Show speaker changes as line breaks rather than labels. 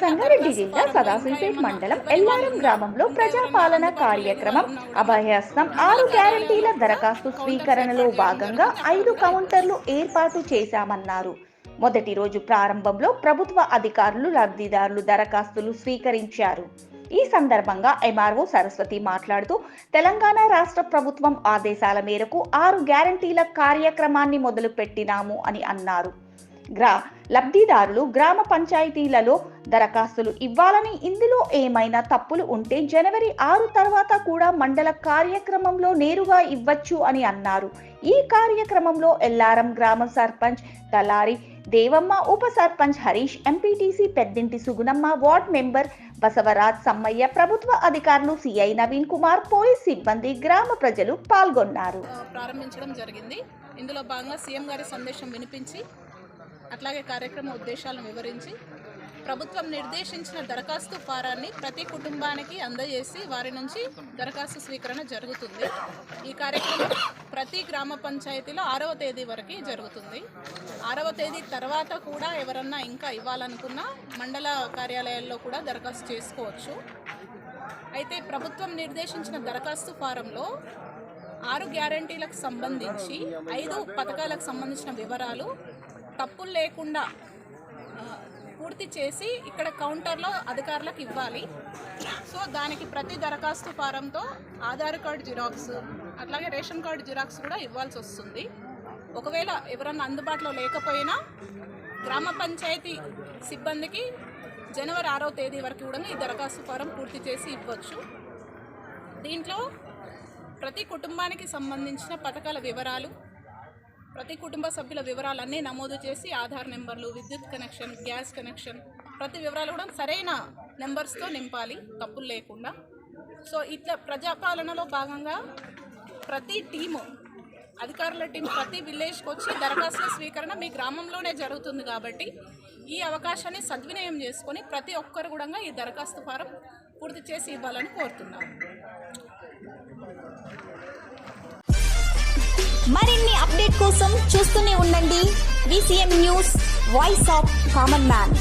జిల్లా సదాశివపేట్ మండలం ఎల్లారం గ్రామంలో ప్రజాపాలన కార్యక్రమం అభయహస్తం ఆరు గ్యారంటీల దరఖాస్తు స్వీకరణలో భాగంగా ఐదు కౌంటర్లు ఏర్పాటు చేశామన్నారు. మొదటి రోజు ప్రారంభంలో ప్రభుత్వ అధికారులు లబ్ధిదారులు దరఖాస్తులు స్వీకరించారు. ఈ సందర్భంగా ఎంఆర్ఓ సరస్వతి మాట్లాడుతూ తెలంగాణ రాష్ట్ర ప్రభుత్వం ఆదేశాల మేరకు ఆరు గ్యారంటీల కార్యక్రమాన్ని మొదలుపెట్టినాము అని అన్నారు. గ్రా లబ్ధిదారులు గ్రామ పంచాయతీలలో దరఖాస్తులు ఇవ్వాలని ఇందులో ఏమైనా తప్పులు ఉంటే జనవరి ఆరు తర్వాత కూడా మండల కార్యక్రమంలో నేరుగా ఇవ్వచ్చు అని అన్నారు. ఈ కార్యక్రమంలో ఎల్లారం గ్రామ సర్పంచ్ తలారి దేవమ్మ ఉప sarpanch Harish MPTC Peddinti Sugunamma ward member Basavaraj Sammayya ప్రభుత్వ అధికారులు సిఐ నవీన్ కుమార్ పోలీస్ సిబ్బంది గ్రామ ప్రజలు పాల్గొన్నారు.
ప్రారంభించడం జరిగింది. ఇందులో భాగంగా సీఎం గారి సందేశం వినిపించి అట్లాగే కార్యక్రమ ఉద్దేశాలను వివరించి ప్రభుత్వం నిర్దేశించిన దరఖాస్తు ఫారాన్ని ప్రతి కుటుంబానికి అందజేసి వారి నుంచి దరఖాస్తు స్వీకరణ జరుగుతుంది. ఈ కార్యక్రమం ప్రతి గ్రామ పంచాయతీలో ఆరవ తేదీ వరకు జరుగుతుంది. ఆరవ తేదీ తర్వాత కూడా ఎవరన్నా ఇంకా ఇవ్వాలనుకున్నా మండల కార్యాలయాల్లో కూడా దరఖాస్తు చేసుకోవచ్చు. అయితే ప్రభుత్వం నిర్దేశించిన దరఖాస్తు ఫారంలో ఆరు గ్యారంటీలకు సంబంధించి ఐదు పథకాలకు సంబంధించిన వివరాలు తప్పులు లేకుండా పూర్తి చేసి ఇక్కడ కౌంటర్లో అధికారులకు ఇవ్వాలి. సో దానికి ప్రతి దరఖాస్తు ఫారంతో ఆధార్ కార్డు జిరాక్స్ అట్లాగే రేషన్ కార్డు జిరాక్స్ కూడా ఇవ్వాల్సి వస్తుంది. ఒకవేళ ఎవరన్నా అందుబాటులో లేకపోయినా గ్రామ పంచాయతీ సిబ్బందికి జనవరి ఆరో తేదీ వరకు కూడా ఈ దరఖాస్తు ఫారం పూర్తి చేసి ఇవ్వచ్చు. దీంట్లో ప్రతి కుటుంబానికి సంబంధించిన పథకాల వివరాలు ప్రతి కుటుంబ సభ్యుల వివరాలన్నీ నమోదు చేసి ఆధార్ నెంబర్లు విద్యుత్ కనెక్షన్ గ్యాస్ కనెక్షన్ ప్రతి వివరాలు కూడా సరైన నెంబర్స్తో నింపాలి తప్పులు లేకుండా. సో ఇట్లా ప్రజాపాలనలో భాగంగా ప్రతి టీము అధికారుల టీం ప్రతి విలేజ్కి వచ్చి దరఖాస్తుల స్వీకరణ మీ గ్రామంలోనే జరుగుతుంది కాబట్టి ఈ అవకాశాన్ని సద్వినియం చేసుకొని ప్రతి ఒక్కరు కూడా ఈ దరఖాస్తు ఫారం పూర్తి చేసి ఇవ్వాలని కోరుతున్నాను.
అప్డేట్ కోసం చూస్తూనే ఉండండి. VCM news voice of common man